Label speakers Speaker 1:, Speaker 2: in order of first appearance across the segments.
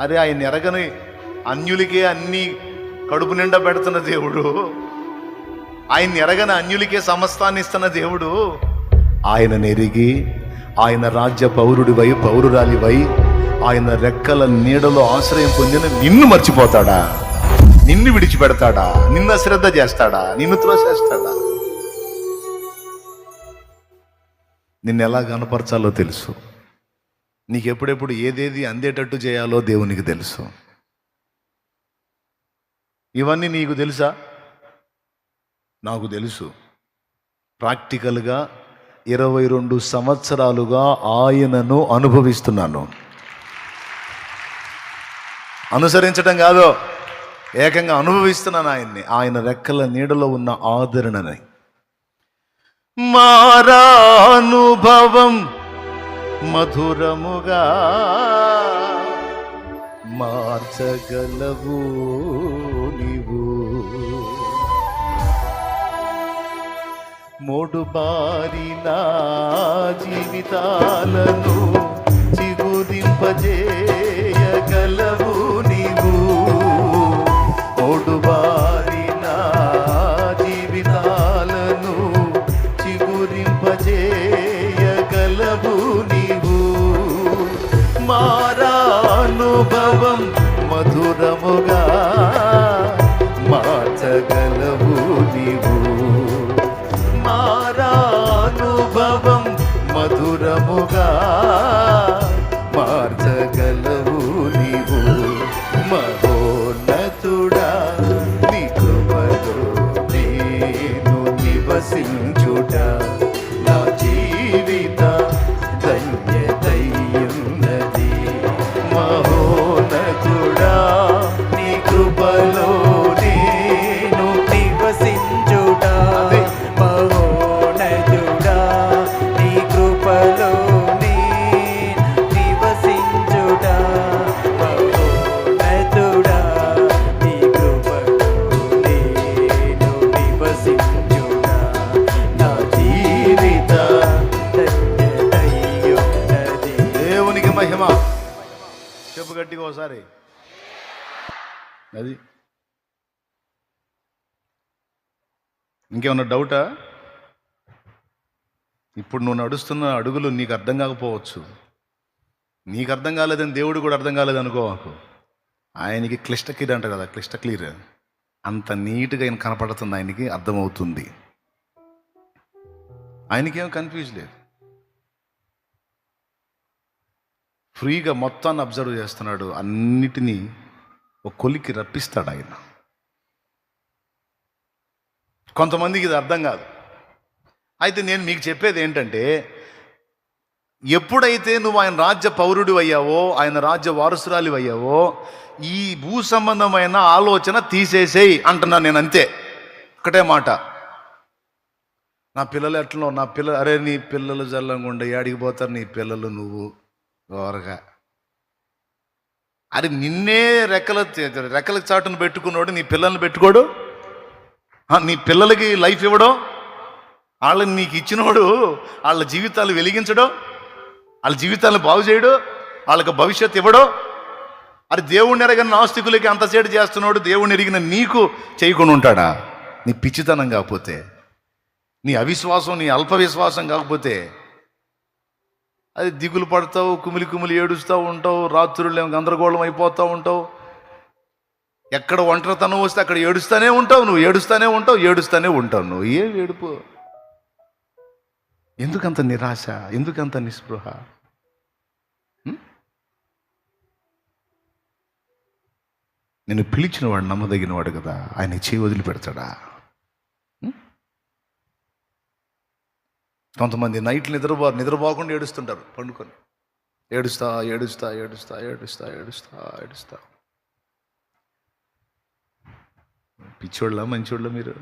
Speaker 1: అరే ఆయన ఎరగని అన్యులకే అన్ని కడుపు నిండా పెడుతున్న దేవుడు. ఆయన ఎరగని అన్యులకే సమస్తాన్ని ఇస్తున్న దేవుడు. ఆయన నెరిగి ఆయన రాజ్య పౌరుడివై పౌరురాలివై ఆయన రెక్కల నీడలో ఆశ్రయం పొందిన నిన్ను మర్చిపోతాడా? నిన్ను విడిచిపెడతాడా? నిన్న శ్రద్ధ చేస్తాడా? నిన్ను త్రోసేస్తాడా నిన్ను ఎలా కనపరచాలో తెలుసు. నీకు ఎప్పుడెప్పుడు ఏదేది అందేటట్టు చేయాలో దేవునికి తెలుసు. ఇవన్నీ నీకు తెలుసా? నాకు తెలుసు. ప్రాక్టికల్గా ఇరవై రెండు సంవత్సరాలుగా ఆయనను అనుభవిస్తున్నాను. అనుసరించడం కాదు ఏకంగా అనుభవిస్తున్నాను ఆయన్ని. ఆయన రెక్కల నీడలో ఉన్న ఆదరణని. మారానుభవం మధురముగా మార్చగలవు నీవు. మూడు బారిన జీవితాలను చిగురింపజేయగలవు నీవు. మూడు బారిన జీవితాలను చిగురింపజే అది. ఇంకేమన్నా డౌటా? ఇప్పుడు నువ్వు నడుస్తున్న అడుగులు నీకు అర్థం కాకపోవచ్చు. నీకు అర్థం కాలేదని దేవుడు కూడా అర్థం కాలేదు అనుకోవాకు ఆయనకి క్లిష్ట క్లియర్ అంట కదా క్లిష్ట క్లియర్. అంత నీట్గా ఆయన కనపడుతుంది ఆయనకి అర్థమవుతుంది. ఆయనకేం కన్ఫ్యూజ్ లేదు. ఫ్రీగా మొత్తాన్ని అబ్జర్వ్ చేస్తున్నాడు. అన్నిటినీ ఒక కొలికి రప్పిస్తాడు ఆయన. కొంతమందికి ఇది అర్థం కాదు. అయితే నేను మీకు చెప్పేది ఏంటంటే ఎప్పుడైతే నువ్వు ఆయన రాజ్య పౌరుడు అయ్యావో ఆయన రాజ్య వారసురాలి అయ్యావో ఈ భూ సంబంధమైన ఆలోచన తీసేసేయి అంటున్నాను నేను అంతే. ఒకటే మాట. నా పిల్లలు ఎట్లనో నా పిల్లలు అరే నీ పిల్లలు జల్లంగా ఉండే ఏడికి పోతారు? నీ పిల్లలు నువ్వు. ఘోరగా. అరే నిన్నే రెక్కల రెక్కల చాటును పెట్టుకున్నాడు నీ పిల్లల్ని పెట్టుకోడు. నీ పిల్లలకి లైఫ్ ఇవ్వడం. వాళ్ళని నీకు ఇచ్చినోడు వాళ్ళ జీవితాలు వెలిగించడం. వాళ్ళ జీవితాలను బాగు చేయడు. వాళ్ళకి భవిష్యత్తు ఇవ్వడం. అది దేవుణ్ణి ఎరగని నాస్తికులకి అంత సేటు చేస్తున్నాడు. దేవుణ్ణి ఎరిగిన నీకు చేయకుండా ఉంటాడా? నీ పిచ్చితనం కాకపోతే నీ అవిశ్వాసం నీ అల్ప విశ్వాసం కాకపోతే అది దిగులు పడతావు కుమిలి కుమిలి ఏడుస్తూ ఉంటావు రాత్రులు ఏమో గందరగోళం అయిపోతూ ఉంటావు. ఎక్కడ ఒంటరితనం వస్తే అక్కడ ఏడుస్తూనే ఉంటావు నువ్వు ఏడుస్తూనే ఉంటావు ఏడుస్తూనే ఉంటావు నువ్వు ఏం ఏడుపు? ఎందుకంత నిరాశ? ఎందుకంత నిస్పృహ? నేను పిలిచిన వాడు నమ్మదగిన వాడు కదా ఆయన చేయి వదిలిపెడతాడా? కొంతమంది నైట్లు నిద్రపో నిద్రపోకుండా ఏడుస్తుంటారు పండుకొని. ఏడుస్తా ఏడుస్తా ఏడుస్తా ఏడుస్తా ఏడుస్తా ఏడుస్తా. పిచ్చోళ్ళ మంచోళ్ళ మీరు?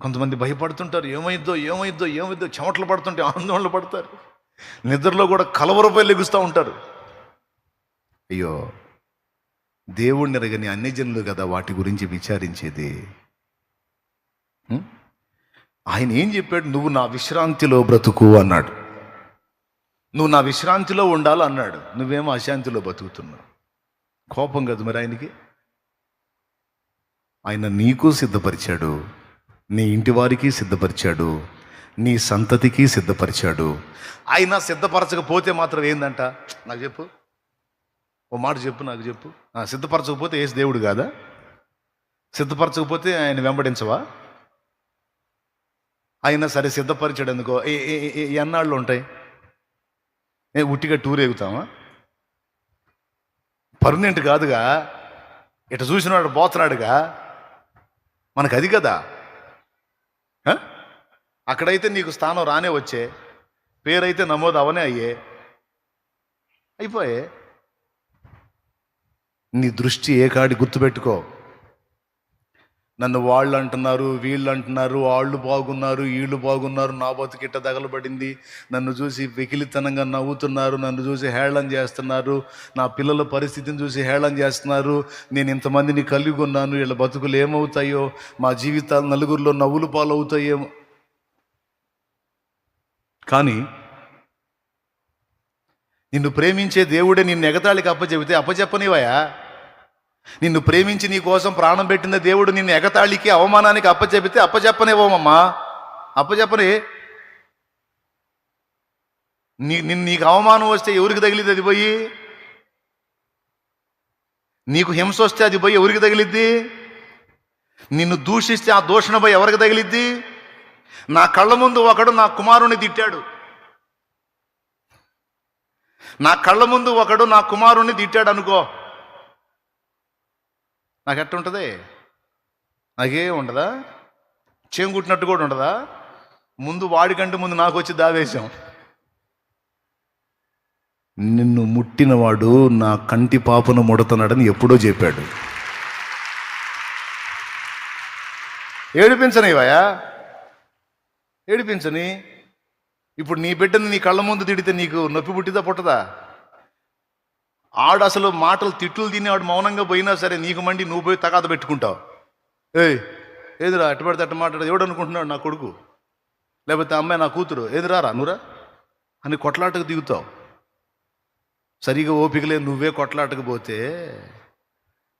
Speaker 1: కొంతమంది భయపడుతుంటారు. ఏమైద్దో ఏమైద్దో ఏమైద్దో చెమటలు పడుతుంటే ఆందోళన పడతారు. నిద్రలో కూడా కలవరపై లెగుస్తూ ఉంటారు. అయ్యో దేవుణ్ణి ఎరగని అన్ని జనులు కదా వాటి గురించి విచారించేది? ఆయన ఏం చెప్పాడు? నువ్వు నా విశ్రాంతిలో బ్రతుకు అన్నాడు. నువ్వు నా విశ్రాంతిలో ఉండాలి అన్నాడు. నువ్వేమో అశాంతిలో బతుకుతున్నావు. కోపం కదా మరి ఆయనకి? ఆయన నీకు సిద్ధపరిచాడు. నీ ఇంటి వారికి సిద్ధపరిచాడు. నీ సంతతికి సిద్ధపరిచాడు. ఆయన సిద్ధపరచకపోతే మాత్రం ఏందంట? నాకు చెప్పు. ఓ మాట చెప్పు నాకు చెప్పు. సిద్ధపరచకపోతే ఏసు దేవుడు కాదా? సిద్ధపరచకపోతే ఆయన వెంబడించవా? అయినా సరే సిద్ధపరిచాడు ఎందుకో ఏ- ఏ- ఏ- ఎన్నాళ్ళు ఉంటాయి ఏ ఉట్టిగా టూర్ ఎగుతామా పర్మనెంట్ కాదుగా. ఇట చూసినవాడు పోతున్నాడుగా. మనకు అది కదా అక్కడైతే నీకు స్థానం రానే వచ్చే. పేరైతే నమోదు అవనే అయ్యే. అయిపోయే. నీ దృష్టి ఏ కాడి గుర్తుపెట్టుకో. నన్ను వాళ్ళు అంటున్నారు వీళ్ళు అంటున్నారు వాళ్ళు బాగున్నారు వీళ్ళు బాగున్నారు నా బతుకిట్ట తగలబడింది. నన్ను చూసి వెకిలితనంగా నవ్వుతున్నారు నన్ను చూసి హేళన చేస్తున్నారు. నా పిల్లల పరిస్థితిని చూసి హేళన చేస్తున్నారు. నేను ఇంతమందిని కలిగి ఉన్నాను వీళ్ళ బతుకులు ఏమవుతాయో మా జీవితాలు నలుగురిలో నవ్వులు పాలవుతాయేమో కానీ నిన్ను ప్రేమించే దేవుడే నిన్ను ఎగతాళికి అప్పచెబితే అప్పచెప్పనివయా నిన్ను ప్రేమించి నీ కోసం ప్రాణం పెట్టిన దేవుడు నిన్ను ఎగతాళికి అవమానానికి అప్పచెపితే అప్పచెప్పనివ్వమమ్మా అప్పచెప్పని నీ నిన్ను నీకు అవమానం వస్తే ఎవరికి తగిలిద్ది అది పోయి? నీకు హింస వస్తే అది పోయి ఎవరికి తగిలిద్ది? నిన్ను దూషిస్తే ఆ దూషణ పోయి ఎవరికి తగిలిద్ది? నా కళ్ళ ముందు ఒకడు నా కుమారుని తిట్టాడు. నా కళ్ళ ముందు ఒకడు నా కుమారుణ్ణి తిట్టాడు అనుకో. నాకు ఎట్టుంటుంది ఉంటుంది నాకేం ఉండదా? చేంగుట్టినట్టు కూడా ఉండదా? ముందు వాడికంటే ముందు నాకు వచ్చి దావేశం. నిన్ను ముట్టినవాడు నా కంటి పాపను ముడతన్నాడని ఎప్పుడో చెప్పాడు. ఏడిపించనివయా ఏడిపించని? ఇప్పుడు నీ బిడ్డను నీ కళ్ళ ముందు తిడితే నీకు నొప్పి పుట్టిదా పుట్టదా? ఆడు అసలు మాటలు తిట్లు తినేవాడు మౌనంగా పోయినా సరే నీకు మండి నువ్వు పోయి తగాద పెట్టుకుంటావు. ఏయ్ ఏదిరా అట్ట పెడితే అట్ట మాట్లాడు ఎవడు అనుకుంటున్నాడు నా కొడుకు? లేకపోతే అమ్మాయి నా కూతురు? ఏదిరారా నువ్వురా? అని కొట్లాటకు దిగుతావు. సరిగా ఓపిక లేదు నువ్వే కొట్లాటకు పోతే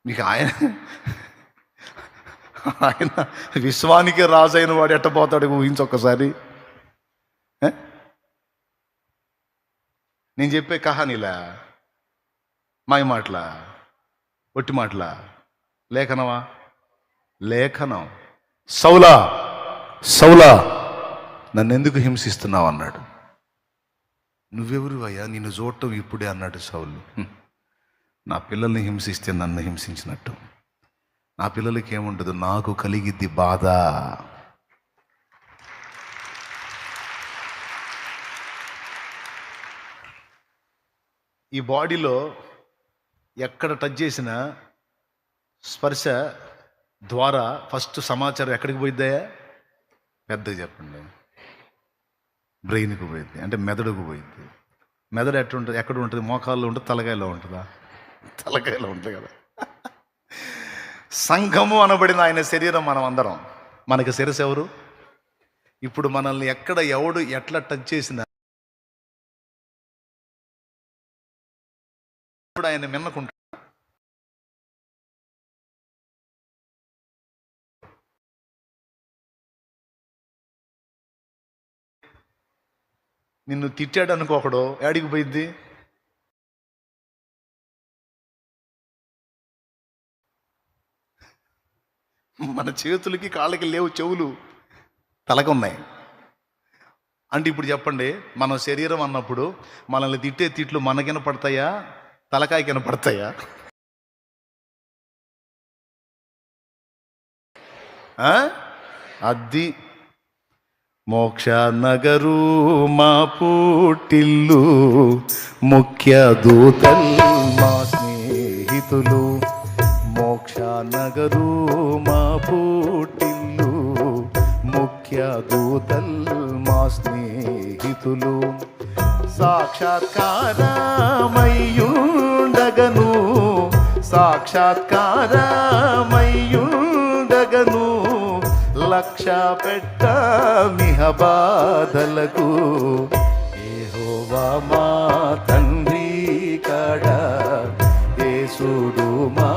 Speaker 1: మీకు ఆయన ఆయన విశ్వానికి రాజైన వాడు ఎట్ట పోతాడు ఊహించొక్కసారి నేను చెప్పే కహానీలా? మాయ మాటలా? ఒట్టి మాటలా? లేఖనమా? లేఖనం. సౌలా సౌలా నన్ను ఎందుకు హింసిస్తున్నావు అన్నాడు. నువ్వెవరు అయ్యా నిన్ను చూడటం ఇప్పుడే అన్నాడు సౌలు. "హ్మ్. నా పిల్లల్ని హింసిస్తే నన్ను హింసించినట్టు. నా పిల్లలకి ఏముండదు నాకు కలిగిద్ది బాధ. ఈ బాడీలో ఎక్కడ టచ్ చేసినా స్పర్శ ద్వారా ఫస్ట్ సమాచారం ఎక్కడికి పోయిద్దాయా పెద్దగా చెప్పండి. బ్రెయిన్కి పోయింది అంటే మెదడుకు పోయింది మెదడు ఎట్లా ఉంటుంది? ఎక్కడ ఉంటుంది? మోకాల్లో ఉంటుంది? తలకాయలో ఉంటుందా? తలకాయలో ఉంటుంది కదా. సంఘము అనబడిన ఆయన శరీరం మనం అందరం. మనకి శిరస్సు ఎవరు? ఇప్పుడు మనల్ని ఎక్కడ ఎవడు ఎట్లా టచ్ చేసినా ఆయన మిన్నకుంటా నిన్ను తిట్టాడు అనుకోకడు ఏడికి పోయిద్ది? మన చేతులకి కాళ్ళకి లేవు చెవులు తలకున్నాయి. అంటే ఇప్పుడు చెప్పండి మన శరీరం అన్నప్పుడు మనల్ని తిట్టే తిట్లు మనకిన పడతాయా? తలకాయ కనపడతాయా? ఆ? అది మోక్ష నగరు మా పుట్టిల్లు ముఖ్య దూతల్ మా స్నేహితులు. మోక్ష నగరు మా పుట్టిల్లు ముఖ్య దూతలు మా స్నేహితులు. సాక్షాత్కారమయ్యుండగను. సాక్షాత్కారమయ్యుండగను. లక్ష పెట్ట మిహ బాధలకు ఏహోవా
Speaker 2: మా తండ్రి కాడ యేసుడు మా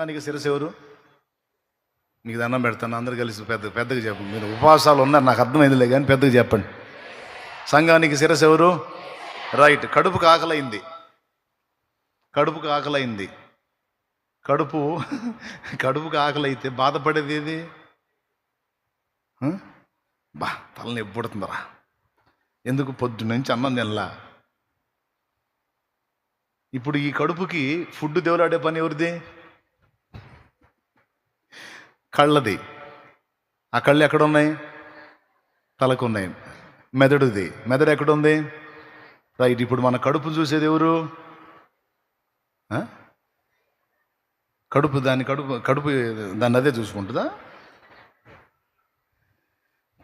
Speaker 1: సంఘానికి శిరస్సు ఎవరు? మీకు దండం పెడతాను అందరు కలిసి పెద్ద పెద్దగా చెప్పండి మీరు ఉపవాసాలు ఉన్నారు నాకు అర్థమైందిలే కానీ పెద్దగా చెప్పండి. సంఘానికి శిరస్సు ఎవరు? రైట్ కడుపుకు ఆకలైంది. కడుపుకు ఆకలైంది. కడుపు కడుపుకు ఆకలైతే బాధపడేది ఏది? బా తలని ఎప్పుడుతుందరా ఎందుకు? పొద్దు నుంచి అన్నం తినలా. ఇప్పుడు ఈ కడుపుకి ఫుడ్ దేవులాడే పని ఎవరిది? కళ్ళది. ఆ కళ్ళు ఎక్కడ ఉన్నాయి తలకు ఉన్నాయి మెదడుది. మెదడు ఎక్కడ ఉంది రైట్ ఇప్పుడు మన కడుపు చూసేది ఎవరు? కడుపు దాని కడుపు కడుపు దాన్ని అదే చూసుకుంటుందా?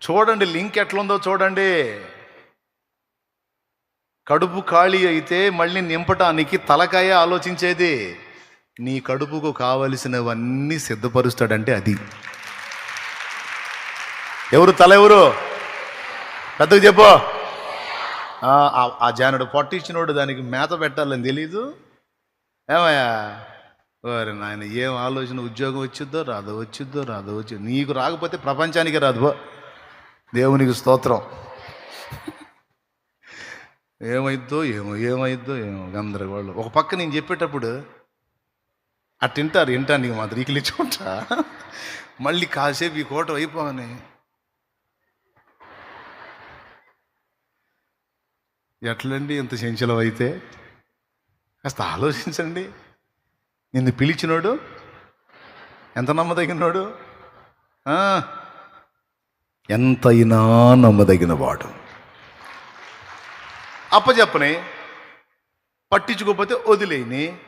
Speaker 1: చూడండి లింక్ ఎట్లుందో చూడండి. కడుపు ఖాళీ అయితే మళ్ళీ నింపటానికి తలకాయ ఆలోచించేది. నీ కడుపుకు కావలసినవన్నీ సిద్ధపరుస్తాడంటే అది. ఎవరు తల ఎవరు? పెద్దకు చెప్పు. ఆ, జానుడు పొట్టిచ్చినోడు దానికి మేత పెట్టాలని తెలీదు. ఏమయ్యా? నాయన ఏం ఆలోచన? ఉద్యోగం వచ్చిద్దో రాదు వచ్చిద్దో రాదు వచ్చి నీకు రాకపోతే ప్రపంచానికి రాదు బో దేవునికి స్తోత్రం. ఏమైద్దో ఏమో ఏమైద్దో ఏమో గందరగోళం. ఒక పక్క నేను చెప్పేటప్పుడు అటు తింటారు వింటానికి మాత్రం చూంటా మళ్ళీ కాసేపు ఈ కోట అయిపోవని ఎట్లండి ఇంత చంచలం అయితే? కాస్త ఆలోచించండి. నిన్ను పిలిచినోడు ఎంత నమ్మదగినోడు? ఎంతైనా నమ్మదగిన వాడు అప్పచెప్పని పట్టించుకోకపోతే వదిలేని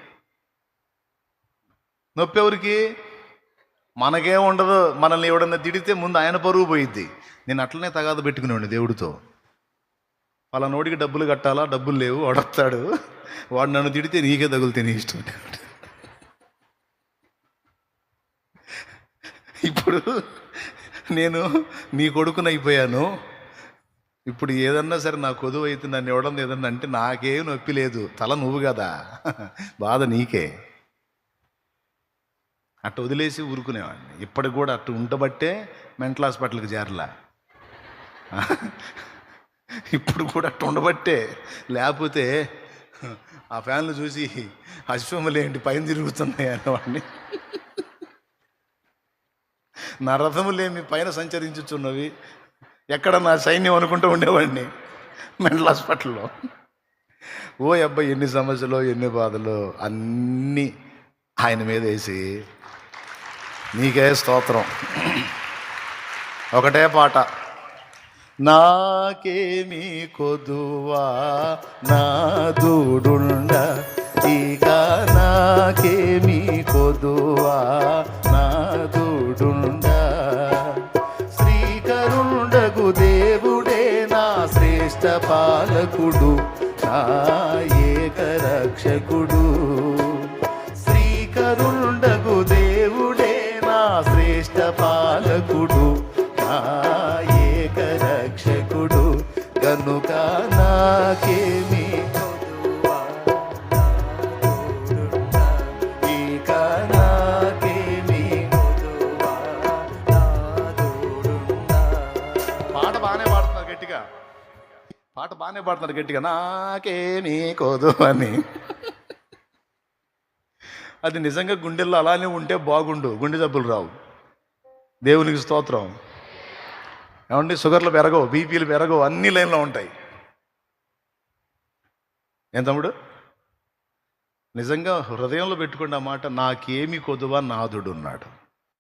Speaker 1: నొప్పి ఎవరికి? మనకేం ఉండదు. మనల్ని ఎవడన్నా తిడితే ముందు ఆయన పరువు పోయిద్ది. నేను అట్లనే తగాదు పెట్టుకునేవాడిని దేవుడితో. నోడికి డబ్బులు కట్టాలా? డబ్బులు లేవు. వాడొస్తాడు వాడు నన్ను తిడితే నీకే తగులుతే నీ ఇష్టం. ఇప్పుడు నేను నీ కొడుకుని అయిపోయాను. ఇప్పుడు ఏదన్నా సరే నా కొదువు అయితే నన్ను ఇవ్వడం ఏదన్నా అంటే నాకేం నొప్పి లేదు. తల నువ్వు కదా. బాధ నీకే. అట్ట వదిలేసి ఊరుకునేవాడిని. ఇప్పటికి కూడా అట్టు ఉండబట్టే మెంటల్ హాస్పిటల్కి చేరలా. ఇప్పుడు కూడా అట్టు ఉండబట్టే. లేకపోతే ఆ ఫ్యాన్లు చూసి అశ్వములు ఏంటి పైన తిరుగుతున్నాయి అనేవాడిని నా రథములేమి పైన సంచరించుచున్నవి. ఎక్కడ నా సైన్యం అనుకుంటూ ఉండేవాడిని మెంటల్ హాస్పిటల్లో. ఓ అబ్బాయి ఎన్ని సమస్యలు ఎన్ని బాధలు అన్నీ ఆయన మీద వేసి నీకే స్తోత్రం. ఒకటే పాట. నాకేమీ కొదువా నా దూడుండ. ఇక నాకేమి కొదువా నా దూడుండ. శ్రీకరుండగు దేవుడే నా శ్రేష్ఠ పాలకుడు నా ఏకరక్షకుడు శ్రీకరుండగు దేవుడే నా శ్రేష్ఠ పాలకుడు నా ఏకరక్షకుడు కనుక నాకేమి నా తోడుండా. ఇక నాకేమి కొదువా? పాట బాగానే పాడుతున్నారు గట్టిగా. పాట బాగానే పాడుతున్నారు గట్టిగా. నాకేమీ కోదు అని అది నిజంగా గుండెల్లో అలానే ఉంటే బాగుండు. గుండె జబ్బులు రావు. దేవునికి స్తోత్రం. ఏమండి? షుగర్లు పెరగవు బీపీలు పెరగవు అన్ని లైన్లో ఉంటాయి. ఏం తమ్ముడు? నిజంగా హృదయంలో పెట్టుకున్న మాట నాకేమి కొదువా నాదుడు ఉన్నాడు